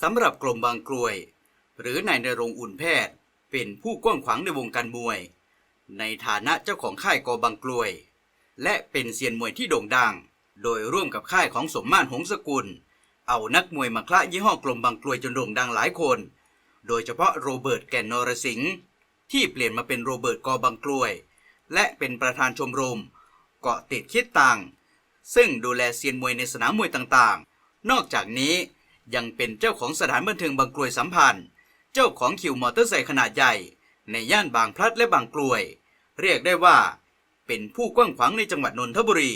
สำหรับกรมบางกลวย หรือนายนรงอุ่นแพทย์ เป็นผู้กว้างขวางในวงการมวย ในฐานะเจ้าของค่ายกอบางกลวย และเป็นเซียนมวยที่โด่งดัง โดยร่วมกับค่ายของสมมาตรหงสกุล เอานักมวยมาคละยี่ห้อกลมบางกลวยจนโด่งดังหลายคน โดยเฉพาะโรเบิร์ตแก่นนรสิงห์ที่เปลี่ยนมาเป็นโรเบิร์ตกอบางกลวย และเป็นประธานชมรม เกาะติดคิดตังซึ่งดูแลเซียนมวยในสนามมวยต่างๆ นอกจากนี้ ยังเป็นเจ้าของสถานบันเทิงบางกลวยสัมพันธ์ เจ้าของคิวมอเตอร์ไซค์ขนาดใหญ่ ในย่านบางพลัดและบางกลวย เรียกได้ว่า เป็นผู้กว้างขวางในจังหวัดนนทบุรี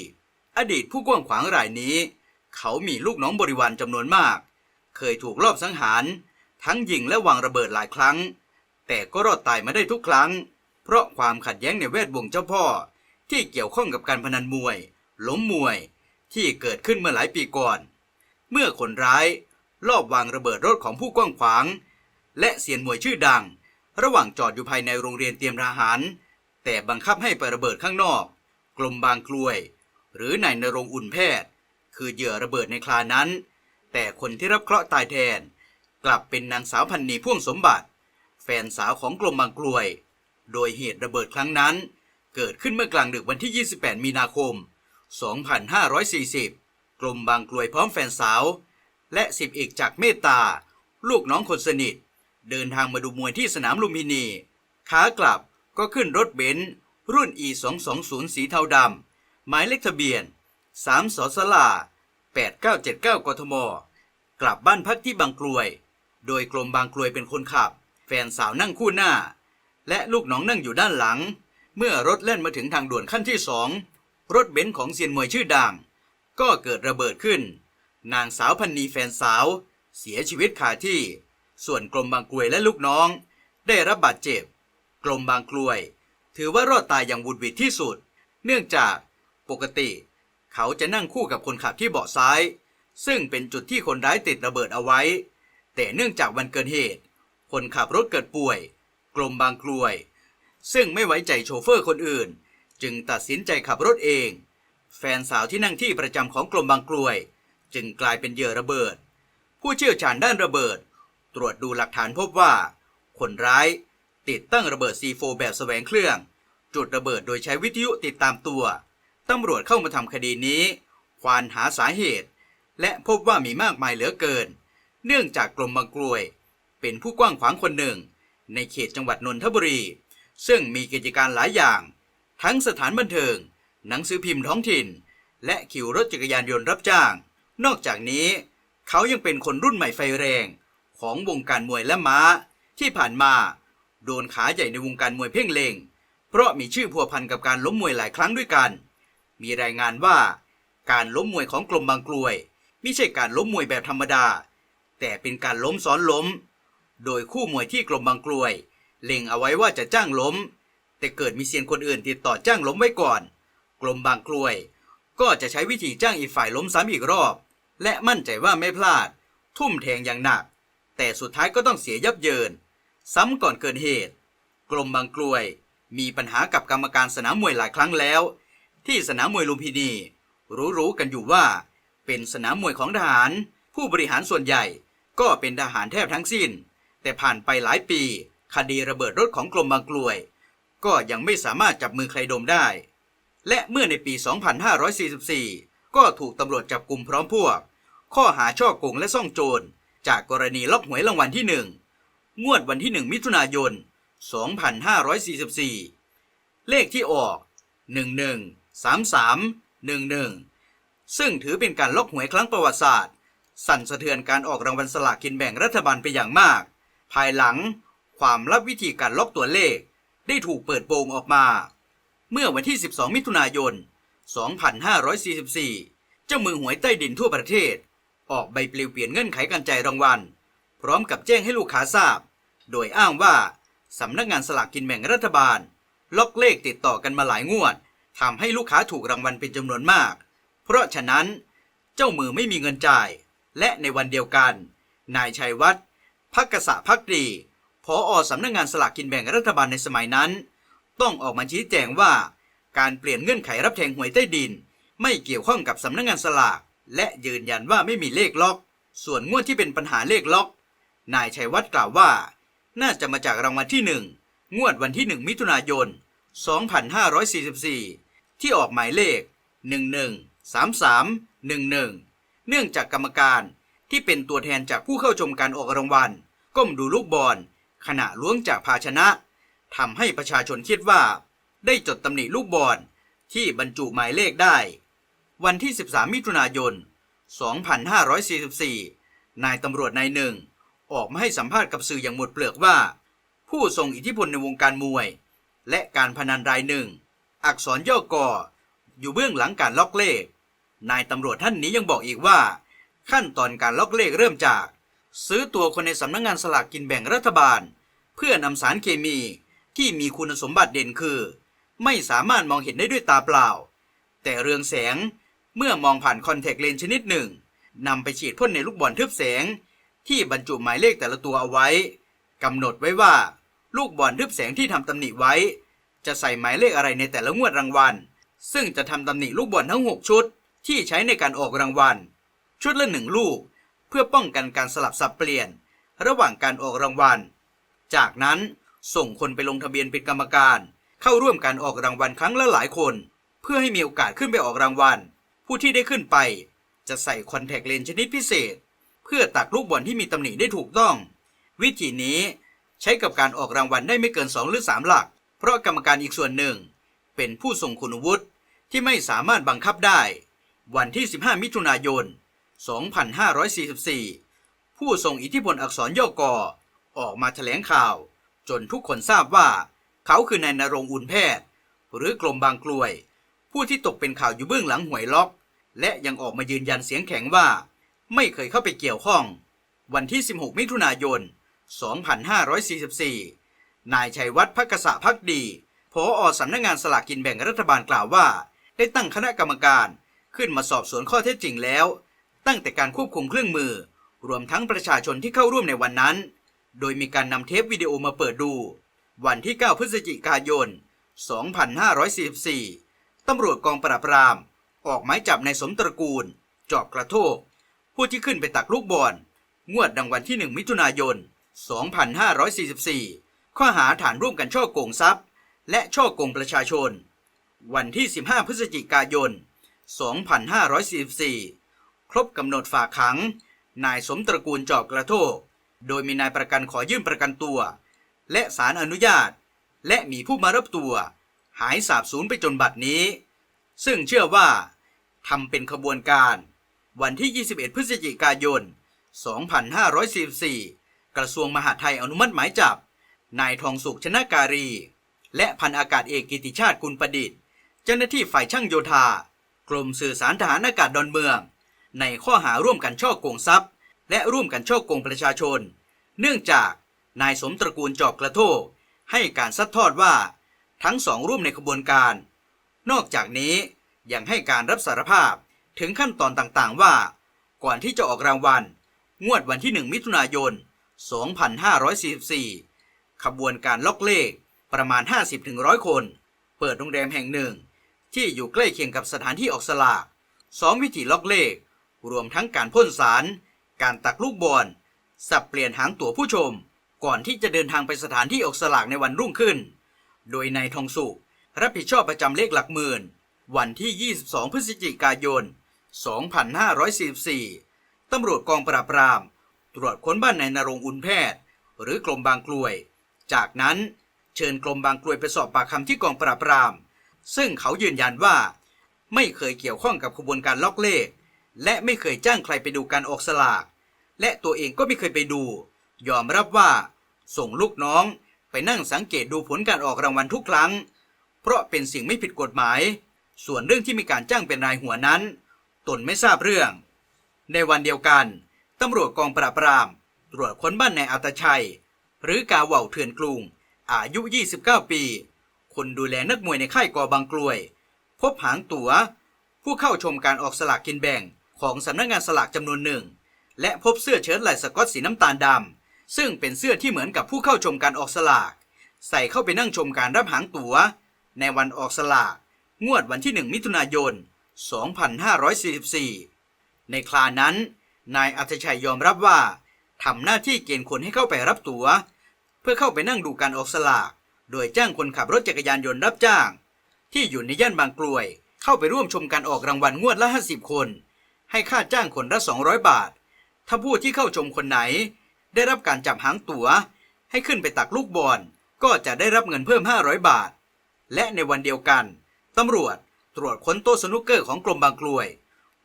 อดีตผู้กว้างขวางรายนี้ เขามีลูกน้องบริวารจำนวนมาก เคยถูกลอบสังหาร ทั้งยิงและวางระเบิดหลายครั้ง แต่ก็รอดตายมาได้ทุกครั้ง เพราะความขัดแย้งในแวดวงเจ้าพ่อ ที่เกี่ยวข้องกับการพนันมวย ล้มมวย ที่เกิดขึ้นเมื่อหลายปีก่อน เมื่อคนร้าย ลอบวางระเบิดรถของผู้กว้างขวาง และเสียนมวยชื่อดัง ระหว่างจอดอยู่ภายในโรงเรียนเตรียมทหาร แต่บังคับให้ไประเบิดข้างนอก กลมบางกลวย หรือนายนรงอุ่นแพทย์ คือเหยื่อระเบิดในคลานั้น แต่คนที่รับเคราะห์ตายแทน กลับเป็นนางสาวพันนีพ่วงสมบัติ แฟนสาวของกลมบางกลวย โดยเหตุระเบิดครั้งนั้น เกิดขึ้นเมื่อกลางดึกวันที่ 28 มีนาคม 2540 กลมบางกลวยพร้อมแฟนสาว และสิบเอกจากเมตตา ลูกน้องคนสนิท เดินทางมาดูมวยที่สนามลุมพินี ขากลับก็ขึ้นรถเบนซ์รุ่น E 2 2 0สีเทาดำหมายเลขทะเบียน 3สสลา8979 กทม กลับบ้านพักที่บางกลวย โดยกลมบางกลวยเป็นคนขับ แฟนสาวนั่งคู่หน้า และลูกน้องนั่งอยู่ด้านหลัง เมื่อรถเล่นมาถึงทางด่วนขั้นที่สองรถเบนซ์ของเซียนมวยชื่อดัง ก็เกิดระเบิดขึ้น นางสาวพันนีแฟนสาว เสียชีวิตคาที่ ส่วนกลมบางกลวยและลูกน้อง ได้รับบาดเจ็บ กลมบางกลวย ถือว่ารอดตายอย่างบุดหวิดที่สุด เนื่องจากปกติ เขาจะนั่งคู่กับคนขับที่เบาะซ้าย ซึ่งเป็นจุดที่คนร้ายติดระเบิดเอาไว้ แต่เนื่องจากวันเกิดเหตุ คนขับรถเกิดป่วย กลมบางกลวย ซึ่งไม่ไว้ใจโชเฟอร์คนอื่น จึงตัดสินใจขับรถเอง แฟนสาวที่นั่งที่ประจำของกลมบางกลวย จึงกลายเป็นเหยื่อระเบิด ผู้เชี่ยวชาญด้านระเบิด ตรวจดูหลักฐานพบว่า คนร้ายติดตั้งระเบิด C4 แบบแสวงเครื่อง จุดระเบิดโดยใช้วิทยุติดตามตัวตำรวจเข้ามาทำคดีนี้ควานหาสาเหตุ และพบว่ามีมากมายเหลือเกิน เนื่องจากกลมบางกลวย เป็นผู้กว้างขวางคนหนึ่ง ในเขตจังหวัดนนทบุรี ซึ่งมีกิจการหลายอย่าง ทั้งสถานบันเทิง หนังสือพิมพ์ท้องถิ่น และขี่รถจักรยานยนต์รับจ้าง นอกจากนี้ เขายังเป็นคนรุ่นใหม่ไฟแรงของวงการมวยและม้า ที่ผ่านมาโดนขาใหญ่ในวงการมวยเพ่งเลงเพราะมีชื่อพัวพันกับการล้มมวยหลายครั้งด้วยกัน มีรายงานว่า การล้มมวยของกลมบางกลวย ไม่ใช่การล้มมวยแบบธรรมดา แต่เป็นการล้มซ้อนล้ม โดยคู่มวยที่กลมบางกลวย เล็งเอาไว้ว่าจะจ้างล้ม แต่เกิดมีเซียนคนอื่นติดต่อจ้างล้มไว้ก่อน กลมบางกลวย ก็จะใช้วิธีจ้างอีกฝ่ายล้มซ้ำอีกรอบ และมั่นใจว่าไม่พลาด ทุ่มแทงอย่างหนัก แต่สุดท้ายก็ต้องเสียยับเยิน ซ้ำก่อนเกิดเหตุ กลมบางกลวย มีปัญหากับกรรมการสนามมวยหลายครั้งแล้ว ที่สนามมวยลุมพินี รู้ๆกันอยู่ว่า เป็นสนามมวยของทหาร ผู้บริหารส่วนใหญ่ก็เป็นทหารแทบทั้งสิ้น แต่ผ่านไปหลายปี คดีระเบิดรถของกลมบางกลวย ก็ยังไม่สามารถจับมือใครดมได้ และเมื่อในปี 2544 ก็ถูกตำรวจจับกลุ่มพร้อมพวก ข้อหาช่อโกงและซ่องโจร จากกรณีล็อกหวยรางวัลที่ 1 งวดวันที่ 1 มิถุนายน 2544 เลขที่ออก 113311 ซึ่งถือเป็นการล็อกหวยครั้งประวัติศาสตร์ สั่นสะเทือนการออกรางวัลสลากกินแบ่งรัฐบาลไปอย่างมาก ภายหลังความลับวิธีการล็อกตัวเลข ได้ถูกเปิดโปงออกมา เมื่อวันที่ 12 มิถุนายน 2544 เจ้ามือหวยใต้ดินทั่วประเทศ ออกใบปลิวเปลี่ยนเงื่อนไขการจ่ายรางวัล พร้อมกับแจ้งให้ลูกค้าทราบ โดยอ้างว่าสำนักงานสลากกินแบ่งรัฐบาล ล็อกเลขติดต่อกันมาหลายงวดทำให้ลูกค้าถูกรางวัลเป็นจำนวนมาก เพราะฉะนั้น เจ้ามือไม่มีเงินจ่าย และในวันเดียวกัน นายชัยวัฒน์พักกษะพักดีพออสำนักงานสลากกินแบ่งรัฐบาลในสมัยนั้น ต้องออกมาชี้แจงว่า การเปลี่ยนเงื่อนไขรับแทงหวยใต้ดิน ไม่เกี่ยวข้องกับสำนักงานสลาก และยืนยันว่าไม่มีเลขล็อก ส่วนงวดที่เป็นปัญหาเลขล็อก นายชัยวัฒน์กล่าวว่า น่าจะมาจากรางวัลที่หนึ่งงวดวันที่หนึ่งมิถุนายน 2544 ที่ออกหมายเลข 113311 เนื่องจากกรรมการที่เป็นตัวแทนจากผู้เข้าชมการออกรางวัล ก้มดูลูกบอลขณะล้วงจากภาชนะทำให้ประชาชนคิดว่า ได้จดตำหนิลูกบอลที่บรรจุหมายเลขได้ วันที่ 13 มิถุนายน 2544 นายตำรวจนายหนึ่ง ออกมาให้สัมภาษณ์กับสื่ออย่างหมดเปลือกว่า ผู้ทรงอิทธิพลในวงการมวย และการพนันรายหนึ่ง อักษรย่อกออยู่เบื้องหลังการล็อกเลข นายตำรวจท่านนี้ยังบอกอีกว่า ขั้นตอนการล็อกเลขเริ่มจาก ซื้อตัวคนในสำนักงงานสลากกินแบ่งรัฐบาล เพื่อนำสารเคมีที่มีคุณสมบัติเด่นคือ ไม่สามารถมองเห็นได้ด้วยตาเปล่า แต่เรืองแสง เมื่อมองผ่านคอนแทคเลนส์ชนิดหนึ่งนำไปฉีดพ่นในลูกบอลทึบแสง ที่บรรจุหมายเลขแต่ละตัวเอาไว้กำหนดไว้ว่า ลูกบอลทึบแสงที่ทำตำหนิไว้ จะใส่หมายเลขอะไรในแต่ละงวดรางวัล ซึ่งจะทำตำหนิลูกบอลทั้ง 6 ชุด ที่ใช้ในการออกรางวัล ชุดละหนึ่งลูก เพื่อป้องกันการสลับสับเปลี่ยน ระหว่างการออกรางวัล จากนั้นส่งคนไปลงทะเบียนเป็นกรรมการ เข้าร่วมการออกรางวัลครั้งละหลายคน เพื่อให้มีโอกาสขึ้นไปออกรางวัล ผู้ที่ได้ขึ้นไป จะใส่คอนแทคเลนส์ชนิดพิเศษ เพื่อตักลูกบอลที่มีตำหนิได้ถูกต้อง วิธีนี้ใช้กับการออกรางวัลได้ไม่เกิน 2 หรือ 3 หลัก เพราะกรรมการอีกส่วนหนึ่ง เป็นผู้ทรงคุณวุฒิที่ไม่สามารถบังคับได้ วันที่ 15 มิถุนายน 2544 ผู้ทรงอิทธิพลอักษรย่อกอออกมาแถลงข่าว จนทุกคนทราบว่า เขาคือนายนรงอุ่นแพทย์ หรือกลมบางกลวย ผู้ที่ตกเป็นข่าวอยู่เบื้องหลังหวยล็อก และยังออกมายืนยันเสียงแข็งว่า ไม่เคยเข้าไปเกี่ยวข้อง วันที่ 16 มิถุนายน 2544 นายชัยวัฒน์พักษะพักดีผออสำนักงานสลากกินแบ่งรัฐบาลกล่าวว่า ได้ตั้งคณะกรรมการขึ้นมาสอบสวนข้อเท็จจริงแล้ว ตั้งแต่การควบคุมเครื่องมือ รวมทั้งประชาชนที่เข้าร่วมในวันนั้น โดยมีการนำเทปวิดีโอมาเปิดดู วันที่ 9 พฤศจิกายน 2544 ตำรวจกองปราบปราม ออกหมายจับในายสมตระกูล จอบกระโทก ผู้ที่ขึ้นไปตักลูกบอลงวดดังวันที่ 1 มิถุนายน 2544 ข้อหาฐานร่วมกันช่อโกงทรัพย์ และช่อโกงประชาชน วันที่ 15 พฤศจิกายน 2544 ครบกำหนดฝากขัง นายสมตระกูลจอบกระโทก โดยมีนายประกันขอยื่นประกันตัว และศาลอนุญาต และมีผู้มารับตัว หายสาบสูญไปจนบัดนี้ ซึ่งเชื่อว่า ทำเป็นขบวนการ วันที่ 21 พฤศจิกายน 2544 กระทรวงมหาดไทยอนุมัติหมายจับ นายทองสุขชนะการี และพันอากาศเอกกิติชาติกุลประดิษฐ์ เจ้าหน้าที่ฝ่ายช่างโยธา กรมสื่อสารทหารอากาศดอนเมือง ในข้อหาร่วมกันช่อโกงทรัพย์ และร่วมกันช่อโกงประชาชน เนื่องจากนายสมตระกูลจอบกระโทกให้การซัดทอดว่า ทั้งสองร่วมในขบวนการ นอกจากนี้ ยังให้การรับสารภาพถึงขั้นตอนต่างๆว่า ก่อนที่จะออกรางวัล งวดวันที่ 1 มิถุนายน 2544 ขบวนการล็อกเลขประมาณ 50-100 คน เปิดโรงแรมแห่งหนึ่ง ที่อยู่ใกล้เคียงกับสถานที่ออกสลากสองวิธีล็อกเลข รวมทั้งการพ่นสาร การตักลูกบอลสับเปลี่ยนหางตั๋วผู้ชม ก่อนที่จะเดินทางไปสถานที่ออกสลากในวันรุ่งขึ้น โดยนายทองสุขรับผิดชอบประจำเลขหลักหมื่น วันที่ 22 พฤศจิกายน 2544 ตำรวจกองปราบปราม ตรวจค้นบ้านนายนรงอุ่นแพทย์ หรือกรมบางกลวย จากนั้นเชิญกรมบางกลวยไปสอบปากคำที่กองปราบปราม ซึ่งเขายืนยันว่า ไม่เคยเกี่ยวข้องกับขบวนการล็อกเลข และไม่เคยจ้างใครไปดูการออกสลาก และตัวเองก็ไม่เคยไปดู ยอมรับว่า ส่งลูกน้องไปนั่งสังเกตดูผลการออกรางวัลทุกครั้ง เพราะเป็นสิ่งไม่ผิดกฎหมาย ส่วนเรื่องที่มีการจ้างเป็นรายหัวนั้น ตนไม่ทราบเรื่อง ในวันเดียวกันตำรวจกองปราบปราม ตรวจค้นบ้านนายอัตชัย หรือกาเว่าเถื่อนกรุงอายุ 29 ปี คนดูแลนักมวยในค่ายกอบางกลวย พบหางตัว๋ว ผู้เข้าชมการออกสลากกินแบ่งของสำนักงานสลากจำนวนหนึ่ง และพบเสื้อเชิ้ตลายสก๊อตสีน้ำตาลดำซึ่งเป็นเสื้อที่เหมือนกับผู้เข้าชมการออกสลาก ใส่เข้าไปนั่งชมการรับหางตัว๋ว ในวันออกสลาก งวดวันที่ 1 มิถุนายน 2544 ในคลานั้น นายอัธชัยยอมรับว่าทำหน้าที่เกณฑ์คนให้เข้าไปรับตัว๋ว เพื่อเข้าไปนั่งดูการออกสลาก โดยจ้างคนขับรถจักรยานยนต์รับจ้าง ที่อยู่ในย่านบางกลวย เข้าไปร่วมชมการออกรางวัลงวดละ 50 คน ให้ค่าจ้างคนละ 200 บาท ถ้าผู้ที่เข้าชมคนไหน ได้รับการจับหางตัว๋ว ให้ขึ้นไปตักลูกบอลก็จะได้รับเงินเพิ่ม 500 บาท และในวันเดียวกัน ตำรวจตรวจค้นโต๊ะสนุกเกอร์ของกรมบางกลวย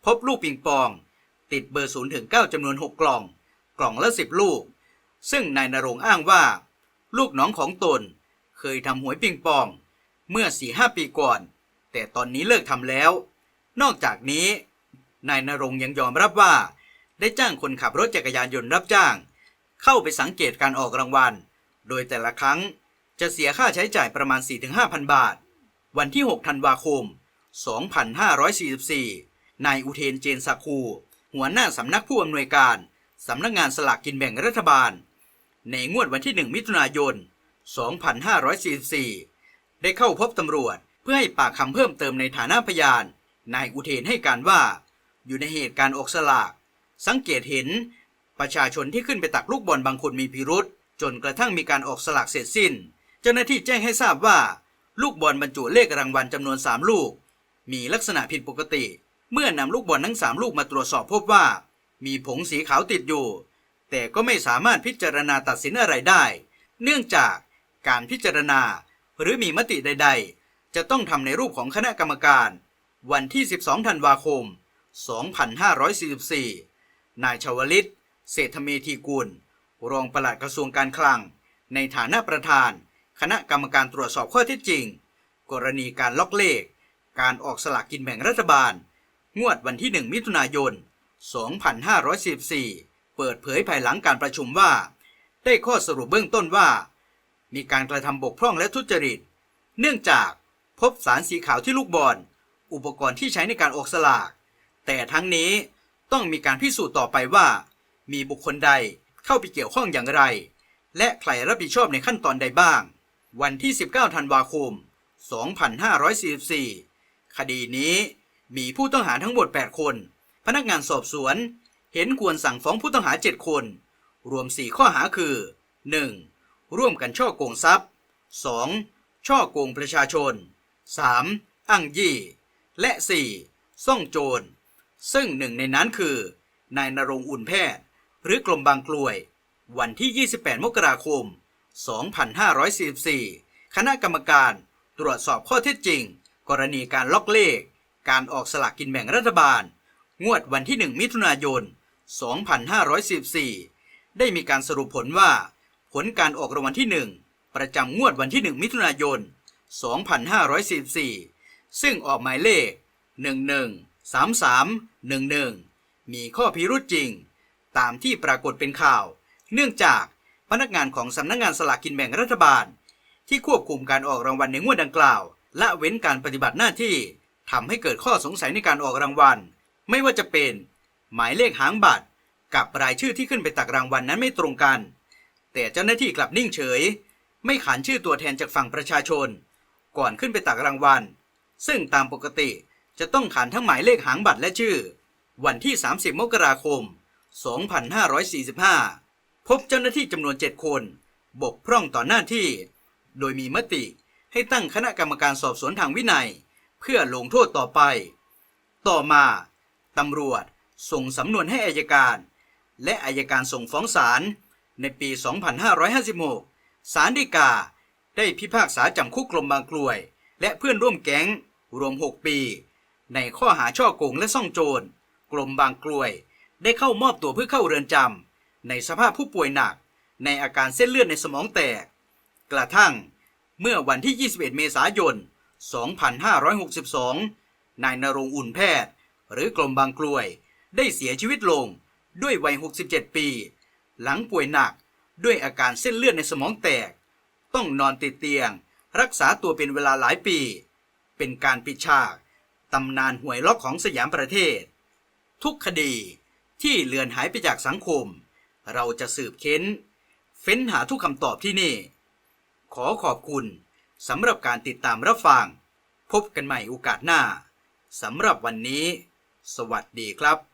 พบลูกปิงปอง ติดเบอร์0ถึง9จำนวน 6 กล่อง กล่องละ 10 ลูก ซึ่งนายนรงอ้างว่า ลูกน้องของตนเคยทำหวยปิงปอง เมื่อ 4-5 ปีก่อน แต่ตอนนี้เลิกทำแล้ว นอกจากนี้ นายนรงยังยอมรับว่า ได้จ้างคนขับรถจักรยานยนต์รับจ้าง เข้าไปสังเกตการออกรางวัล โดยแต่ละครั้งจะเสียค่าใช้จ่ายประมาณ 4-5,000 บาท วันที่ 6 ธันวาคม 2544 นายอุเทนเจนสักคู หัวหน้าสำนักผู้อำนวยการ สำนักงานสลากกินแบ่งรัฐบาล ในงวดวันที่ 1 มิถุนายน 2544 ได้เข้าพบตำรวจเพื่อให้ปากคำเพิ่มเติมในฐานะพยาน นายอุเทนให้การว่า อยู่ในเหตุการณ์ออกสลาก สังเกตเห็นประชาชนที่ขึ้นไปตักลูกบอลบางคนมีพิรุษจนกระทั่งมีการออกสลากเสร็จสิ้น เจ้าหน้าที่แจ้งให้ทราบว่า ลูกบอลบรรจุเลขรางวัลจำนวน 3 ลูก มีลักษณะผิดปกติ เมื่อนำลูกบอลทั้ง 3 ลูกมาตรวจสอบพบว่า มีผงสีขาวติดอยู่ แต่ก็ไม่สามารถพิจารณาตัดสินอะไรได้ เนื่องจากการพิจารณา หรือมีมติใด ๆ จะต้องทำในรูปของคณะกรรมการ วันที่ 12 ธันวาคม 2544 นายชวลิต เศรษฐเมธีกุล รองปลัดกระทรวงการคลัง ในฐานะประธาน คณะกรรมการตรวจสอบข้อเท็จจริง กรณีการล็อกเลข การออกสลากกินแบ่งรัฐบาล งวดวันที่ 1 มิถุนายน 2544เปิดเผยภายหลังการประชุมว่า ได้ข้อสรุปเบื้องต้นว่า มีการกระทำบกพร่องและทุจริต เนื่องจากพบสารสีขาวที่ลูกบอล อุปกรณ์ที่ใช้ในการออกสลาก แต่ทั้งนี้ต้องมีการพิสูจน์ต่อไปว่า มีบุคคลใดเข้าไปเกี่ยวข้องอย่างไร และใครรับผิดชอบในขั้นตอนใดบ้าง วันที่ 19 ธันวาคม 2544 คดีนี้มีผู้ต้องหาทั้งหมด 8 คน พนักงานสอบสวน เห็นควรสั่งฟ้องผู้ต้องหา 7 คน รวม 4 ข้อหาคือ 1. ร่วมกันช่อโกงทรัพย์ 2. ช่อโกงประชาชน 3. อ้างยี่ และ 4. ซ่องโจร ซึ่งหนึ่งในนั้นคือนายนรงอุ่นแพทย์ หรือกลมบางกลวย วันที่ 28 มกราคม 2544 2,544 คณะกรรมการตรวจสอบข้อเท็จจริง กรณีการล็อกเลข การออกสลากกินแบ่งรัฐบาล งวดวันที่ 1 มิถุนายน 2544 ได้มีการสรุปผลว่า ผลการออกรางวัลที่ 1 ประจำงวดวันที่ 1 มิถุนายน 2544 ซึ่งออกหมายเลข 113311 มีข้อพิรุษจริง ตามที่ปรากฏเป็นข่าว เนื่องจาก พนักงานของสำนักงานสลากกินแบ่งรัฐบาล ที่ควบคุมการออกรางวัลในงวดดังกล่าว ละเว้นการปฏิบัติหน้าที่ทำให้เกิดข้อสงสัยในการออกรางวัล ไม่ว่าจะเป็น หมายเลขหางบัตร กับรายชื่อที่ขึ้นไปตักรางวัลนั้นไม่ตรงกัน แต่เจ้าหน้าที่กลับนิ่งเฉย ไม่ขานชื่อตัวแทนจากฝั่งประชาชน ก่อนขึ้นไปตักรางวัล ซึ่งตามปกติจะต้องขานทั้งหมายเลขหางบัตรและชื่อ วันที่ 30 มกราคม 2545 พบเจ้าหน้าที่จำนวน 7 คน บกพร่องต่อหน้าที่ โดยมีมติให้ตั้งคณะกรรมการสอบสวนทางวินัย เพื่อลงโทษต่อไป ต่อมาตำรวจส่งสำนวนให้อายการ และอายการส่งฟ้องศาลในปี 2556 ศาลฎีกาได้พิพากษาจำคุกกลมบางกลวย และเพื่อนร่วมแก๊ง รวม 6 ปี ในข้อหาช่อโกงและซ่องโจร กลมบางกลวย ได้เข้ามอบตัวเพื่อเข้าเรือนจำ ในสภาพผู้ป่วยหนักในอาการเส้นเลือดในสมองแตก กระทั่งเมื่อวันที่ 21 เมษายน 2562 นายนรงอุ่นแพทย์ หรือกลมบางกลวย ได้เสียชีวิตลงด้วยวัย 67 ปี หลังป่วยหนักด้วยอาการเส้นเลือดในสมองแตก ต้องนอนติดเตียง รักษาตัวเป็นเวลาหลายปี เป็นการปิดฉากตำนานหวยล็อกของสยามประเทศ ทุกคดีที่เลือนหายไปจากสังคม เราจะสืบเค้น เฟ้นหาทุกคำตอบที่นี่ ขอขอบคุณสำหรับการติดตามรับฟัง พบกันใหม่โอกาสหน้าสำหรับวันนี้ สวัสดีครับ